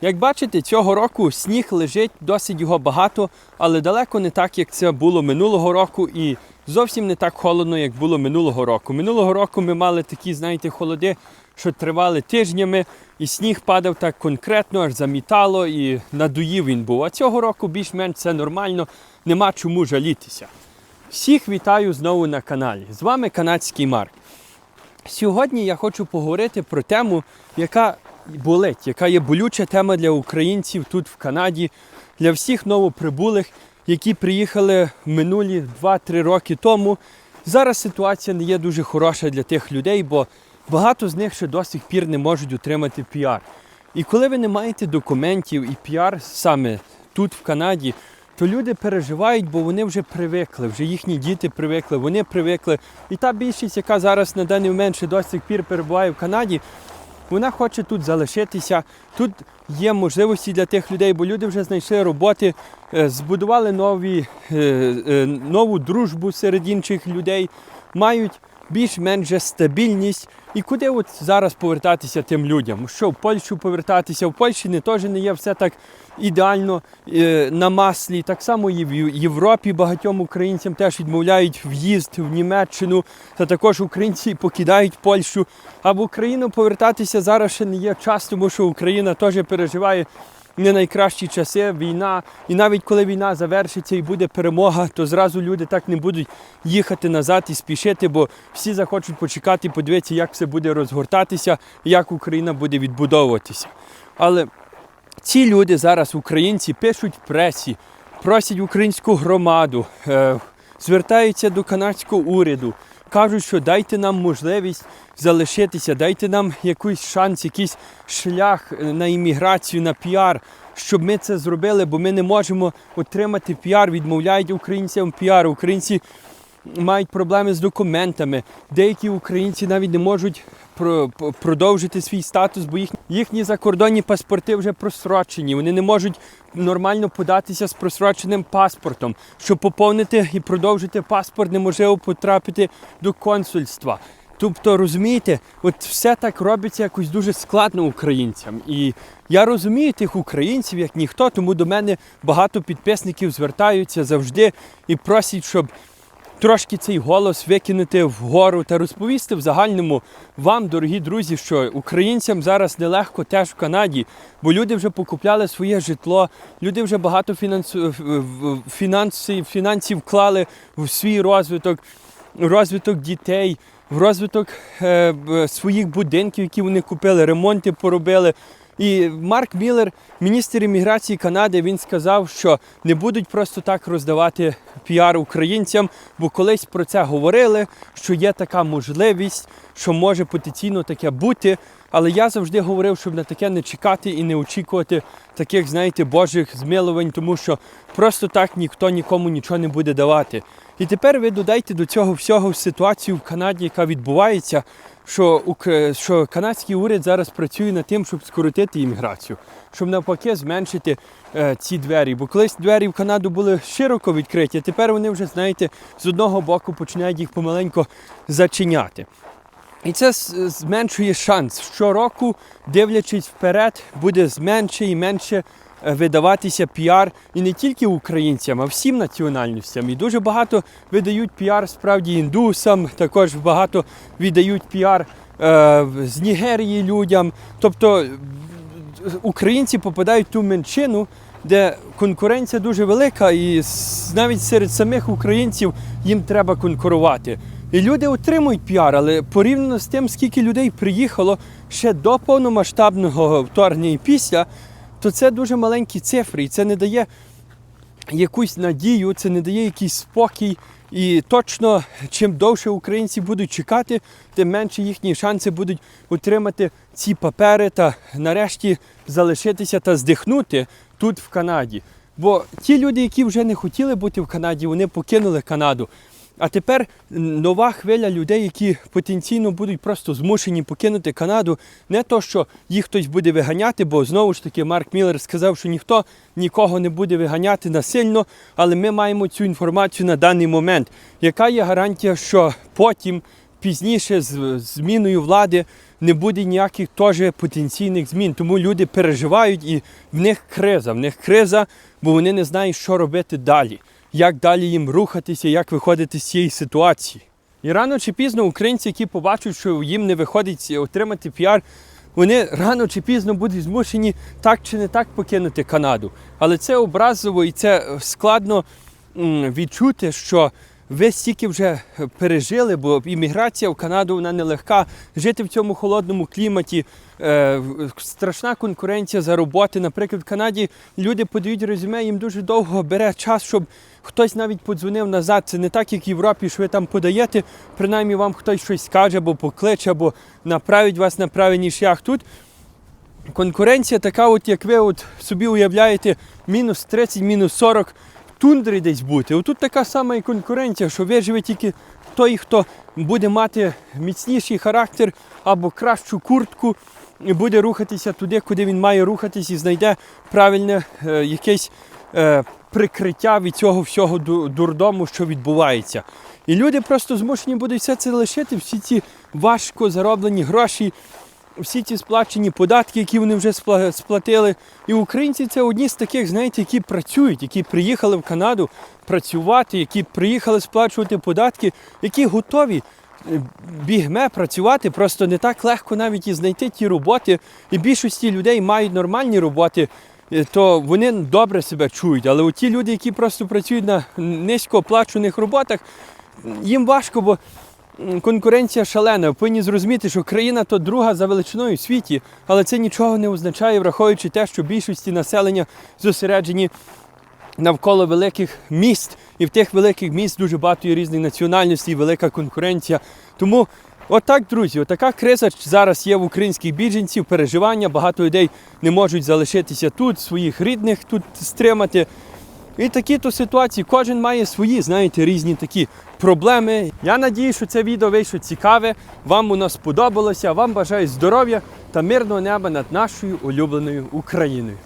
Як бачите, цього року сніг лежить, досить його багато, але далеко не так, як це було минулого року, і зовсім не так холодно, як було минулого року. Минулого року ми мали такі, знаєте, холоди, що тривали тижнями, і сніг падав так конкретно, аж замітало, і надуїв він був. А цього року більш-менш це нормально, нема чому жалітися. Всіх вітаю знову на каналі. З вами канадський Марк. Сьогодні я хочу поговорити про тему, яка болить, яка є болюча тема для українців тут в Канаді, для всіх новоприбулих, які приїхали минулі 2-3 роки тому. Зараз ситуація не є дуже хороша для тих людей, бо багато з них ще до сих пір не можуть отримати піар. І коли ви не маєте документів і піар саме тут, в Канаді, то люди переживають, бо вони вже привикли, вже їхні діти привикли, вони привикли. І та більшість, яка зараз на даний момент ще до сих пір перебуває в Канаді, вона хоче тут залишитися. Тут є можливості для тих людей, бо люди вже знайшли роботи, е, збудували нові, е, е, нову дружбу серед інших людей, мають більш-менш стабільність. І куди от зараз повертатися тим людям? Що в Польщу повертатися? В Польщі не теж не є все так ідеально е, на маслі. Так само і в Європі багатьом українцям теж відмовляють в'їзд в Німеччину, та також українці покидають Польщу. А в Україну повертатися зараз ще не є час, тому що Україна теж переживає не найкращі часи, війна. І навіть коли війна завершиться і буде перемога, то зразу люди так не будуть їхати назад і спішити, бо всі захочуть почекати, подивитися, як все буде розгортатися, як Україна буде відбудовуватися. Але ці люди зараз, українці, пишуть в пресі, просять українську громаду, е, звертаються до канадського уряду, кажуть, що дайте нам можливість залишитися, дайте нам якийсь шанс, якийсь шлях е, на імміграцію, на піар, щоб ми це зробили, бо ми не можемо отримати піар, відмовляють українцям піар. Українці мають проблеми з документами. Деякі українці навіть не можуть продовжити свій статус, бо їх, їхні закордонні паспорти вже просрочені. Вони не можуть нормально податися з просроченим паспортом. Щоб поповнити і продовжити паспорт, неможливо потрапити до консульства. Тобто, розумієте, от все так робиться якось дуже складно українцям. І я розумію тих українців, як ніхто, тому до мене багато підписників звертаються завжди і просять, щоб трошки цей голос викинути вгору та розповісти в загальному вам, дорогі друзі, що українцям зараз нелегко теж в Канаді, бо люди вже покупляли своє житло, люди вже багато фінансів, фінансів вклали в свій розвиток, розвиток дітей, в розвиток е, своїх будинків, які вони купили, ремонти поробили. І Марк Міллер, міністр імміграції Канади, він сказав, що не будуть просто так роздавати піар українцям, бо колись про це говорили, що є така можливість, що може потенційно таке бути. Але я завжди говорив, щоб на таке не чекати і не очікувати таких, знаєте, божих змилувань, тому що просто так ніхто нікому нічого не буде давати. І тепер ви додайте до цього всього ситуацію в Канаді, яка відбувається, що, що канадський уряд зараз працює над тим, щоб скоротити імміграцію, щоб навпаки зменшити е, ці двері. Бо колись двері в Канаду були широко відкриті, а тепер вони вже, знаєте, з одного боку починають їх помаленько зачиняти. І це зменшує шанс. Щороку, дивлячись вперед, буде менше і менше видаватися піар і не тільки українцям, а всім національностям. І дуже багато видають піар справді індусам, також багато віддають піар е, з Нігерії людям. Тобто е, українці попадають в ту меншину, де конкуренція дуже велика, і навіть серед самих українців їм треба конкурувати. І люди отримують піар, але порівняно з тим, скільки людей приїхало ще до повномасштабного вторгнення і після, то це дуже маленькі цифри, і це не дає якусь надію, це не дає якийсь спокій. І точно, чим довше українці будуть чекати, тим менше їхні шанси будуть отримати ці папери та нарешті залишитися та здихнути тут в Канаді. Бо ті люди, які вже не хотіли бути в Канаді, вони покинули Канаду. А тепер нова хвиля людей, які потенційно будуть просто змушені покинути Канаду. Не то, що їх хтось буде виганяти, бо знову ж таки Марк Міллер сказав, що ніхто нікого не буде виганяти насильно, але ми маємо цю інформацію на даний момент. Яка є гарантія, що потім, пізніше, з зміною влади, не буде ніяких теж потенційних змін. Тому люди переживають і в них криза. В них криза, бо вони не знають, що робити далі, як далі їм рухатися, як виходити з цієї ситуації. І рано чи пізно українці, які побачать, що їм не виходить отримати піар, вони рано чи пізно будуть змушені так чи не так покинути Канаду. Але це образово і це складно відчути, що ви стільки вже пережили, бо імміграція в Канаду вона нелегка. Жити в цьому холодному кліматі, е, страшна конкуренція за роботи. Наприклад, в Канаді люди подають резюме, їм дуже довго бере час, щоб хтось навіть подзвонив назад. Це не так, як в Європі, що ви там подаєте, принаймні вам хтось щось скаже, або покличе, або направить вас на правильний шлях. Тут конкуренція така, от як ви от собі уявляєте, мінус 30, мінус 40 тундри десь бути. Отут така сама і конкуренція, що виживе тільки той, хто буде мати міцніший характер або кращу куртку, і буде рухатися туди, куди він має рухатись, і знайде правильне е, якесь е, прикриття від цього всього ду- дурдому, що відбувається. І люди просто змушені будуть все це лишити, всі ці важко зароблені гроші, всі ці сплачені податки, які вони вже сплатили. І українці це одні з таких, знаєте, які працюють, які приїхали в Канаду працювати, які приїхали сплачувати податки, які готові е, бігме працювати. Просто не так легко навіть і знайти ті роботи. І більшості людей мають нормальні роботи. е, То вони добре себе чують, але ті люди, які просто працюють на низькооплачуваних роботах, їм важко, бо конкуренція шалена. Ви Повинні зрозуміти, що країна то друга за величиною в світі, але це нічого не означає, враховуючи те, що більшості населення зосереджені навколо великих міст. І в тих великих міст дуже багато є різних національностей, велика конкуренція. Тому отак, друзі, отака криза зараз є в українських біженців, переживання. Багато людей не можуть залишитися тут, своїх рідних тут стримати. І такі то ситуації, кожен має свої, знаєте, різні такі проблеми. Я надію, що це відео вийшло цікаве. Вам воно сподобалося. Вам бажаю здоров'я та мирного неба над нашою улюбленою Україною.